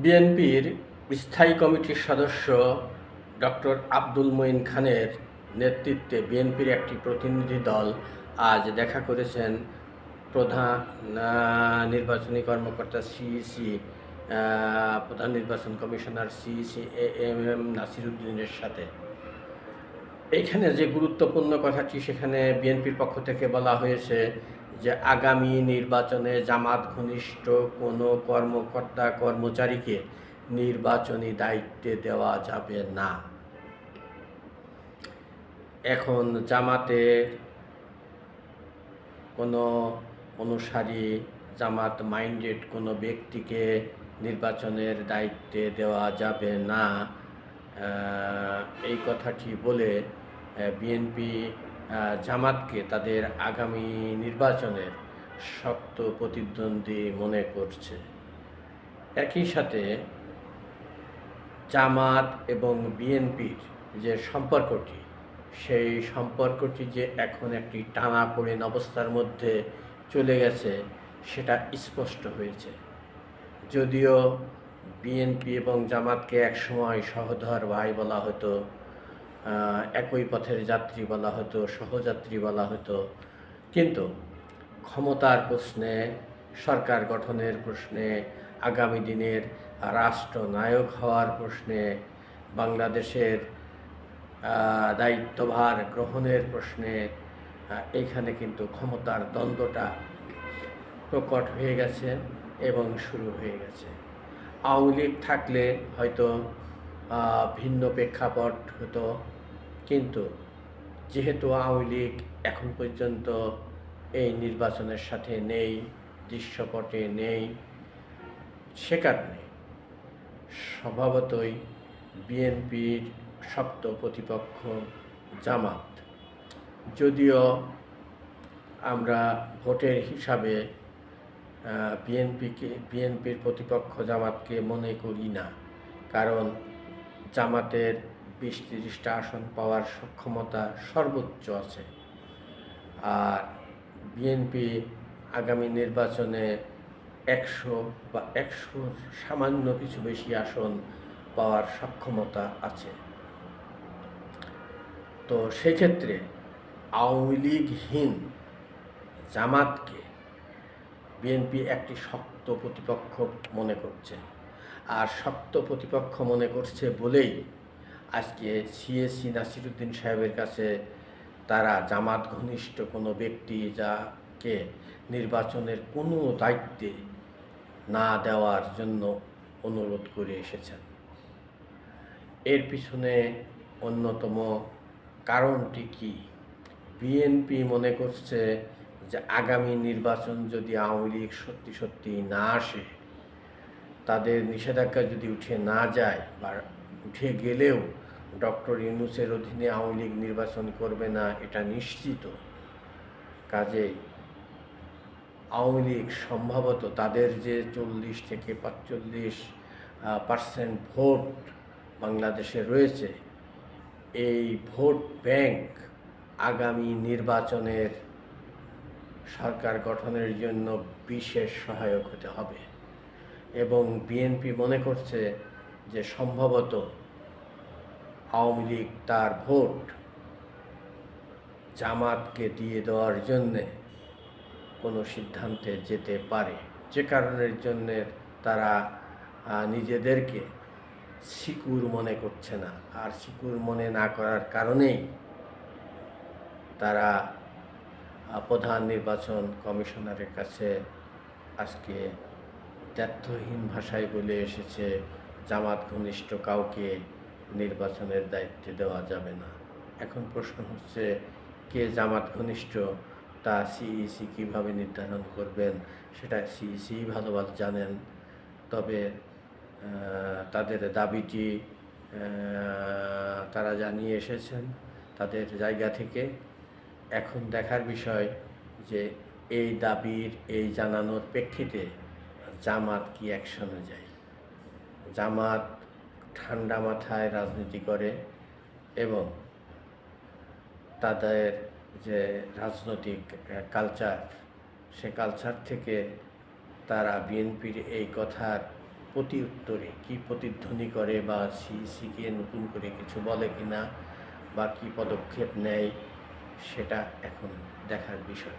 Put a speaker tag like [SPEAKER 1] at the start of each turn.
[SPEAKER 1] বিএনপির স্থায়ী কমিটির সদস্য ডক্টর আব্দুল মঈন খানের নেতৃত্বে বিএনপির একটি প্রতিনিধি দল আজ দেখা করেছেন প্রধান নির্বাচনী কর্মকর্তা সিইসি প্রধান নির্বাচন commissioner CEC A M M নাসিরুদ্দিনের সাথে। এইখানে যে গুরুত্বপূর্ণ কথাটি সেখানে বিএনপির পক্ষ থেকে বলা হয়েছে যে আগামী নির্বাচনে জামাত ঘনিষ্ঠ কোনো কর্মকর্তা, কর্মচারীকে নির্বাচনী দায়িত্বে দেওয়া যাবে না। এখন জামাতে কোনো অনুসারী, জামাত মাইন্ডেড কোনো ব্যক্তিকে নির্বাচনের দায়িত্বে দেওয়া যাবে না। এই কথাটি বলে বিএনপি জামাতকে তাদের আগামী নির্বাচনের শক্ত প্রতিদ্বন্দ্বী মনে করছে। একই সাথে জামাত এবং বিএনপির যে সম্পর্কটি, সেই সম্পর্কটি যে এখন একটি টানাপোড়েন অবস্থার মধ্যে চলে গেছে, সেটা স্পষ্ট হয়েছে। যদিও বিএনপি এবং জামাতকে একসময় সহধর ভাই বলা হতো একই পথের যাত্রী বলা হতো, সহযাত্রী বলা হতো। কিন্তু ক্ষমতার প্রশ্নে, সরকার গঠনের প্রশ্নে, আগামী দিনের রাষ্ট্রনায়ক হওয়ার প্রশ্নে, বাংলাদেশের দায়িত্বভার গ্রহণের প্রশ্নে এখানে কিন্তু ক্ষমতার দ্বন্দ্বটা প্রকট হয়ে গেছে এবং শুরু হয়ে গেছে। আওয়ামী থাকলে হয়তো ভিন্ন প্রেক্ষাপট হতো। কিন্তু যেহেতু আওয়ামী লীগ এখন পর্যন্ত এই নির্বাচনের সাথে নেই, দৃশ্যপটে নেই, সে কারণে স্বভাবতই বিএনপির শক্ত প্রতিপক্ষ জামাত। যদিও আমরা ভোটের হিসাবে বিএনপিকে, বিএনপির প্রতিপক্ষ জামাতকে মনে করি না। কারণ জামাতের বিশ তিরিশটা আসন পাওয়ার সক্ষমতা সর্বোচ্চ আছে। আর বিএনপি আগামী নির্বাচনে একশো বা একশোর সামান্য কিছু বেশি আসন পাওয়ার সক্ষমতা আছে। তো সেক্ষেত্রে আওয়ামী লীগহীন জামাতকে বিএনপি একটি শক্ত প্রতিপক্ষ মনে করছে। আর শক্ত প্রতিপক্ষ মনে করছে বলেই আজকে সিএসি নাসিরুদ্দিন সাহেবের কাছে তারা জামাত ঘনিষ্ঠ কোনো ব্যক্তি যাকে নির্বাচনের কোনো দায়িত্বে না দেওয়ার জন্য অনুরোধ করে এসেছেন। এর পিছনে অন্যতম কারণটি কি? বিএনপি মনে করছে যে আগামী নির্বাচন যদি আওয়ামী লীগ সত্যি সত্যি না আসে তাদের নিষেধাজ্ঞা যদি উঠে না যায় বা উঠে গেলেও ডক্টর ইউনুসের অধীনে আওয়ামী লীগ নির্বাচন করবে না, এটা নিশ্চিত। কাজেই আওয়ামী লীগ সম্ভবত তাদের যে চল্লিশ থেকে পাঁচচল্লিশ পার্সেন্ট ভোট বাংলাদেশে রয়েছে, এই ভোট ব্যাংক আগামী নির্বাচনের সরকার গঠনের জন্য বিশেষ সহায়ক হতে হবে। এবং বিএনপি মনে করছে যে সম্ভবত আওয়ামী লীগ তার ভোট জামাতকে দিয়ে দেওয়ার জন্যে কোনো সিদ্ধান্তে যেতে পারে। যে কারণের জন্যে তারা নিজেদেরকে সিকুর মনে করছে না। আর সিকুর মনে না করার কারণেই তারা প্রধান নির্বাচন কমিশনারের কাছে আজকে দ্ব্যর্থহীন ভাষায় বলে এসেছে, জামাত ঘনিষ্ঠ কাউকে নির্বাচনের দায়িত্বে দেওয়া যাবে না। এখন প্রশ্ন হচ্ছে, কে জামাত ঘনিষ্ঠ, তা সিইসি কীভাবে নির্ধারণ করবেন সেটা সিইসি ভালো ভালো জানেন, তবে তাদের দাবিটি তারা জানিয়ে এসেছেন তাদের জায়গা থেকে। এখন দেখার বিষয় যে, এই দাবির, এই জানানোর প্রেক্ষিতে জামাত কি অ্যাকশনে যায়? জামাত ঠান্ডা মাথায় রাজনীতি করে এবং তাদের যে রাজনৈতিক কালচার সে কালচার থেকে তারা বিএনপির এই কথার প্রতি উত্তরে কী প্রতিধ্বনি করে বা সিইসিকে নতুন করে কিছু বলে কিনা বা কী পদক্ষেপ নেয়, সেটা এখন দেখার বিষয়।